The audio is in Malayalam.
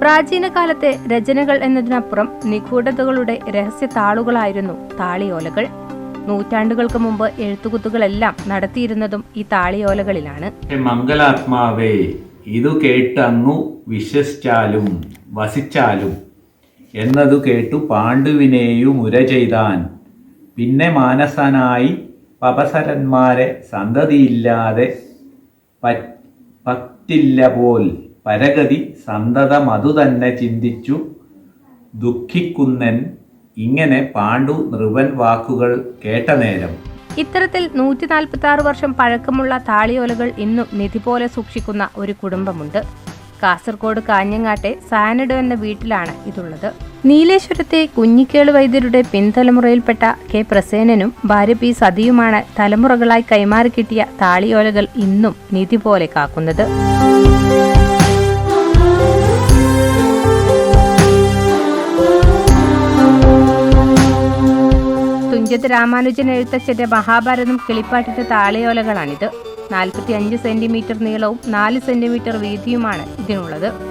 പ്രാചീന കാലത്തെ രചനകൾ എന്നതിനപ്പുറം നിഗൂഢതകളുടെ രഹസ്യ താളുകളായിരുന്നു താളിയോലകൾ. നൂറ്റാണ്ടുകൾക്ക് മുമ്പ് എഴുത്തുകുത്തുകളെല്ലാം നടത്തിയിരുന്നതും ഈ താളിയോലകളിലാണ്. മംഗലാത്മാവേ ഇതു കേട്ടങ്ങു വിശ്വസിച്ചാലും വസിച്ചാലും. എന്നതു കേട്ടു പാണ്ഡുവിനെയും ഉര ചെയ്താൻ. പിന്നെ മാനസനായി പപസരന്മാരെ സന്തതിയില്ലാതെ പറ്റില്ല പോൽ പരഗതി സന്തതമതു തന്നെ ചിന്തിച്ചു. ദുഃഖിക്കുന്നൻ ഇങ്ങനെ പാണ്ഡു നൃവൻ വാക്കുകൾ കേട്ട നേരം. ഇത്തരത്തിൽ നൂറ്റി നാൽപ്പത്തി ആറ് വർഷം പഴക്കമുള്ള താളിയോലകൾ ഇന്നും നിധി പോലെ സൂക്ഷിക്കുന്ന ഒരു കുടുംബമുണ്ട്. കാസർഗോഡ് കാഞ്ഞങ്ങാട്ടെ സാനഡ് എന്ന വീട്ടിലാണ് ഇതുള്ളത്. നീലേശ്വരത്തെ കുഞ്ഞിക്കേൾ വൈദ്യരുടെ പിൻതലമുറയിൽപ്പെട്ട കെ പ്രസേനനും ഭാര്യ പി സതിയുമാണ് തലമുറകളായി കൈമാറി കിട്ടിയ താളിയോലകൾ ഇന്നും നിധി പോലെ കാക്കുന്നത്. തുഞ്ചത്ത് രാമാനുജൻ എഴുത്തച്ഛന്റെ മഹാഭാരതം കിളിപ്പാട്ടിന്റെ താളിയോലകളാണിത്. നാൽപ്പത്തി അഞ്ച് സെന്റിമീറ്റർ നീളവും നാല് സെന്റിമീറ്റർ വീതിയുമാണ് ഇതിനുള്ളത്.